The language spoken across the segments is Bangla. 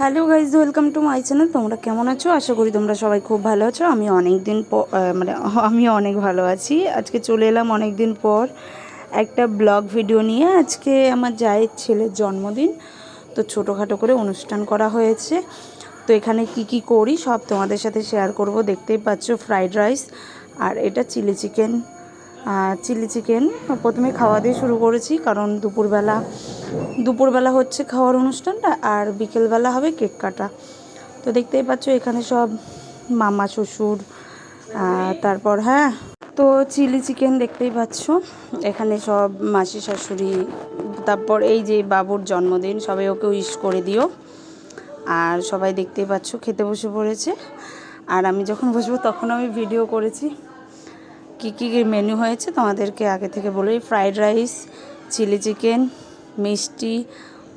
Hello guys welcome to my channel. তোমরা কেমন আছো? আশা করি তোমরা সবাই খুব ভালো আছো। আমি অনেক দিন মানে আমি অনেক ভালো আছি। আজকে চলে এলাম অনেক দিন পর একটা ব্লগ ভিডিও নিয়ে। আজকে আমার জায়ের ছেলের জন্মদিন, তো ছোটোখাটো করে অনুষ্ঠান করা হয়েছে। তো এখানে কি কি করি সব তোমাদের সাথে শেয়ার করব। দেখতেই পাচ্ছ ফ্রাইড রাইস আর এটা চিলি চিকেন চিলি চিকেন প্রথমে খাওয়া দিয়ে শুরু করেছি, কারণ দুপুরবেলা দুপুরবেলা হচ্ছে খাওয়ার অনুষ্ঠানটা আর বিকেলবেলা হবে কেক কাটা। তো দেখতেই পাচ্ছ এখানে সব মামা, শ্বশুর তারপর হ্যাঁ তো চিলি চিকেন দেখতেই পাচ্ছ। এখানে সব মাসি, শাশুড়ি, তারপর এই যে বাবুর জন্মদিন, সবাই ওকে উইশ করে দিও। আর সবাই দেখতেই পাচ্ছ খেতে বসে পড়েছে। আর আমি যখন বসবো তখন আমি ভিডিও করেছি। কী কী মেনু হয়েছে তোমাদেরকে আগে থেকে বলি ফ্রাইড রাইস চিলি চিকেন মিষ্টি,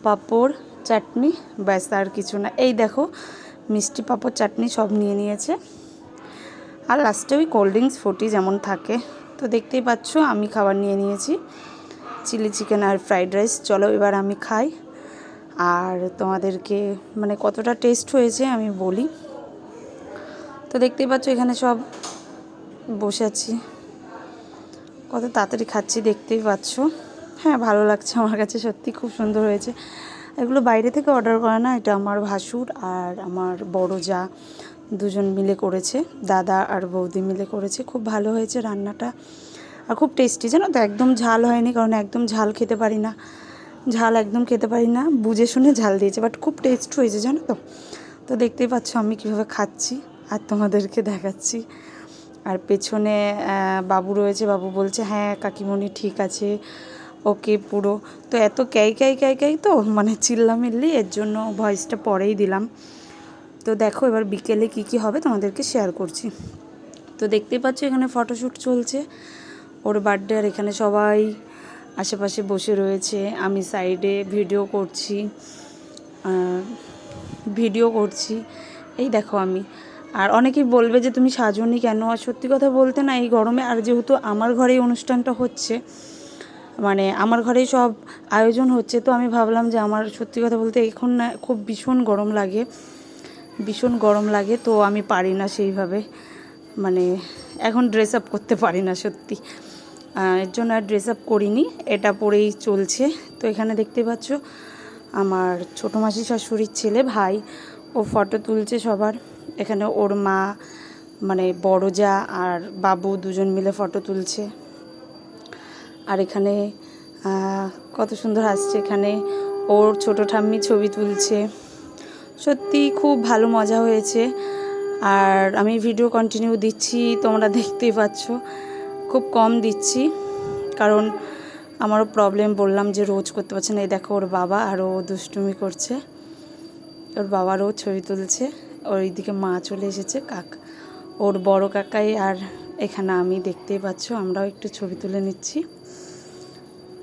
পাঁপড়, চাটনি, ব্যাস, আর কিছু না। এই দেখো, মিষ্টি, পাঁপড়, চাটনি সব নিয়ে নিয়েছে। আর লাস্টে ওই কোল্ড ড্রিঙ্কস ফুটি যেমন থাকে। তো দেখতেই পাচ্ছ, আমি খাবার নিয়ে নিয়েছি। চিলি চিকেন আর ফ্রাইড রাইস চলো এবার আমি খাই। আর তোমাদেরকে মানে কতটা টেস্ট হয়েছে আমি বলি। তো দেখতেই পাচ্ছ, এখানে সব বসে আছি। কত তাড়াতাড়ি খাচ্ছি দেখতেই পাচ্ছ। হ্যাঁ ভালো লাগছে আমার কাছে, সত্যি খুব সুন্দর হয়েছে। এগুলো বাইরে থেকে অর্ডার করা না, এটা আমার ভাসুর আর আমার বড় যা দুজন মিলে করেছে, দাদা আর বৌদি মিলে করেছে। খুব ভালো হয়েছে রান্নাটা আর খুব টেস্টি জানো তো, একদম ঝাল হয়নি কারণ একদম ঝাল খেতে পারি না। ঝাল একদম খেতে পারি না, বুঝে শুনে ঝাল দিয়েছে বাট খুব টেস্ট হয়েছে, জানো তো। তো দেখতেই পাচ্ছ আমি কীভাবে খাচ্ছি আর তোমাদেরকে দেখাচ্ছি। আর পেছনে বাবু রয়েছে, বাবু বলছে হ্যাঁ কাকিমণি ঠিক আছে, ওকে পুরো। তো এত ক্যাই ক্যাই ক্যাই ক্যাই তো মানে চিল্লা চিল্লামিল্লি, এর জন্য ভয়েসটা পরেই দিলাম। তো দেখো, এবার বিকেলে কি কি হবে তোমাদেরকে শেয়ার করছি। তো দেখতেই পাচ্ছ, এখানে ফটোশ্যুট চলছে। ওর বার্থডে আর এখানে সবাই আশেপাশে বসে রয়েছে। আমি সাইডে ভিডিও করছি ভিডিও করছি। এই দেখো আমি। আর অনেকেই বলবে যে তুমি সাজনি কেন? আর সত্যি কথা বলতে না, এই গরমে, আর যেহেতু আমার ঘরেই অনুষ্ঠানটা হচ্ছে মানে আমার ঘরেই সব আয়োজন হচ্ছে, তো আমি ভাবলাম যে আমার সত্যি কথা বলতে এখন না খুব ভীষণ গরম লাগে, ভীষণ গরম লাগে, তো আমি পারি না সেইভাবে মানে এখন ড্রেস আপ করতে পারি না সত্যি। এর জন্য আর ড্রেস আপ করিনি, এটা পরেই চলছে। তো এখানে দেখতে পাচ্ছ, আমার ছোটো মাসি শাশুড়ির ছেলে, ভাই, ও ফটো তুলছে সবার। এখানে ওর মা মানে বড় যা আর বাবু দুজন মিলে ফটো তুলছে। আর এখানে কত সুন্দর আসছে এখানে। ওর ছোটো ঠাম্মি ছবি তুলছে। সত্যি খুব ভালো মজা হয়েছে। আর আমি ভিডিও কন্টিনিউ দিচ্ছি, তোমরা দেখতেই পাচ্ছ। খুব কম দিচ্ছি, কারণ আমারও প্রবলেম বললাম যে রোজ করতে পারছে না। এই দেখো ওর বাবা আরও দুষ্টুমি করছে। ওর বাবারও ছবি তুলছে। ওর এইদিকে মা চলে এসেছে কাক। ওর বড় কাকাই আর এখানে আমি দেখতেই পাচ্ছ আমরাও একটু ছবি তুলে নিচ্ছি।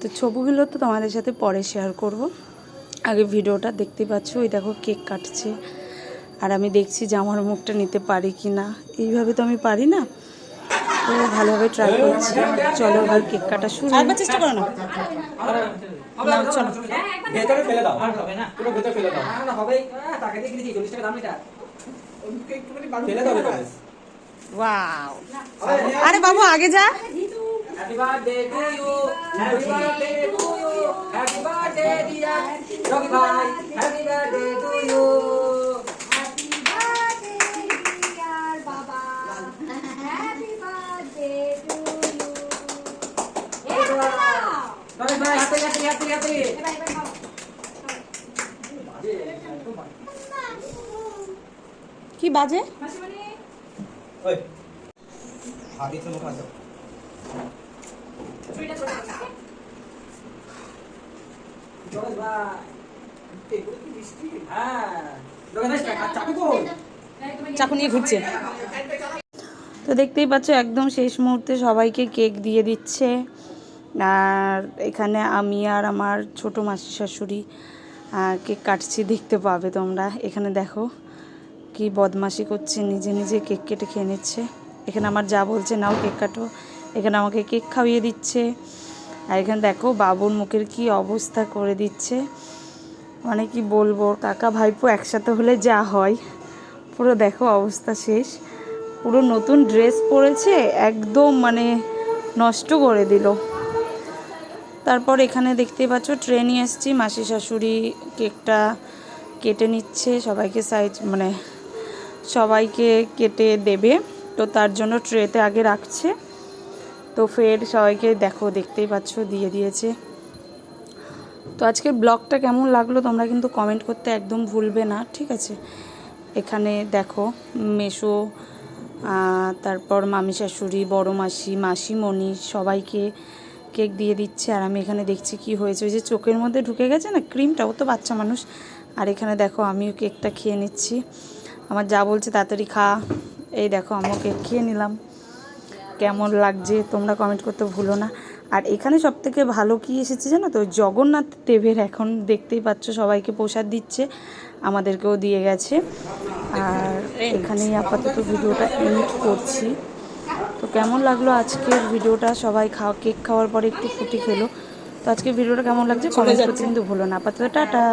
তো ছবিগুলো তো তোমাদের সাথে পরে শেয়ার করব। আগে ভিডিওটা দেখতে পাচ্ছ ওই দেখো কেক কাটছে। আর আমি দেখছি যে আমার মুখটা নিতে পারি কি না। এইভাবে তো আমি পারি না। তো ভালোভাবে ট্রাই করছি। চলো এবার কেক কাটা শুরু একবার চেষ্টা করো না। না, চলো। ভেতরে ফেলে দাও। পুরো ভেতরে ফেলে দাও। না, না, হবে। টাকা দিয়ে কিনেছি চল্লিশ টাকা দাম এটা। ওয়াও আরে বাবু আগে যা। Happy birthday to you happy birthday to you happy birthday dear Rocky ভাই happy birthday to you Happy birthday, dear Baba. Happy birthday to you. এই হাতে। রকি ভাই হ্যাপি হ্যাপি হ্যাপি হ্যাপি এবার এবার খাও। কি বাজে ওই আগে তো মুখ আছে রকি ভাই এগুলো কি মিষ্টি হ্যাঁ রকি ভাই চাকু নিয়ে ঘুরছে। তো দেখতেই পাচ্ছ একদম শেষ মুহূর্তে সবাইকে কেক দিয়ে দিচ্ছে। আর এখানে আমি আর আমার ছোট মাসি শাশুড়ি আহ, কেক কাটছি দেখতে পাবে তোমরা। এখানে দেখো কি বদমাশি করছে, নিজে নিজে কেক কেটে খেয়ে নিচ্ছে। এখানে আমার যা বলছে, নাও কেক কাটো। এখানে আমাকে কেক খাইয়ে দিচ্ছে। আর এখানে দেখো, বাবুর মুখের কি অবস্থা করে দিচ্ছে। মানে কি বলব, কাকা ভাইপো একসাথে হলে যা হয়। পুরো দেখো অবস্থা শেষ। পুরো নতুন ড্রেস পরেছে, একদম মানে নষ্ট করে দিল। তারপর এখানে দেখতেই পাচ্ছ, ট্রেনে এসছি মাসি শাশুড়ি কেকটা কেটে নিচ্ছে, সবাইকে সাইজ মানে সবাইকে কেটে দেবে। তো তার জন্য ট্রেতে আগে রাখছে। তো ফের সবাইকে দেখো, দেখতেই পাচ্ছ, দিয়ে দিয়েছে। তো আজকের ব্লগটা কেমন লাগল তোমরা কিন্তু কমেন্ট করতে একদম ভুলবে না, ঠিক আছে? এখানে দেখো, মেশো তারপর মামি শাশুড়ি, বড় মাসি মাসিমণি সবাইকে কেক দিয়ে দিচ্ছে। আর আমি এখানে দেখছি কি হয়েছে, ওই যে চোখের মধ্যে ঢুকে গেছে না, ক্রিমটা, ও তো বাচ্চা মানুষ। আর এখানে দেখো, আমিও কেকটা খেয়ে নিচ্ছি। আমার যা বলছে তাড়াতাড়ি খা। এই দেখো আমিও কেক খেয়ে নিলাম। কেমন লাগছে তোমরা কমেন্ট করতে ভুলো না। আর এখানে সব থেকে ভালো কি এসেছে জানো তো? জগন্নাথ দেবের এখন দেখতেই পাচ্ছ সবাইকে প্রসাদ দিচ্ছে আমাদেরকেও দিয়ে গেছে। আর এখানেই আপাতত ভিডিওটা এন্ড করছি। তো কেমন লাগল আজকের ভিডিওটা? সবাই খাওয়া কেক খাওয়ার পরে একটু ফুটি খেলো। তো আজকের ভিডিওটা কেমন লাগছে? কমেন্ট করতে কিন্তু ভুলো না। আপাতত টাটা।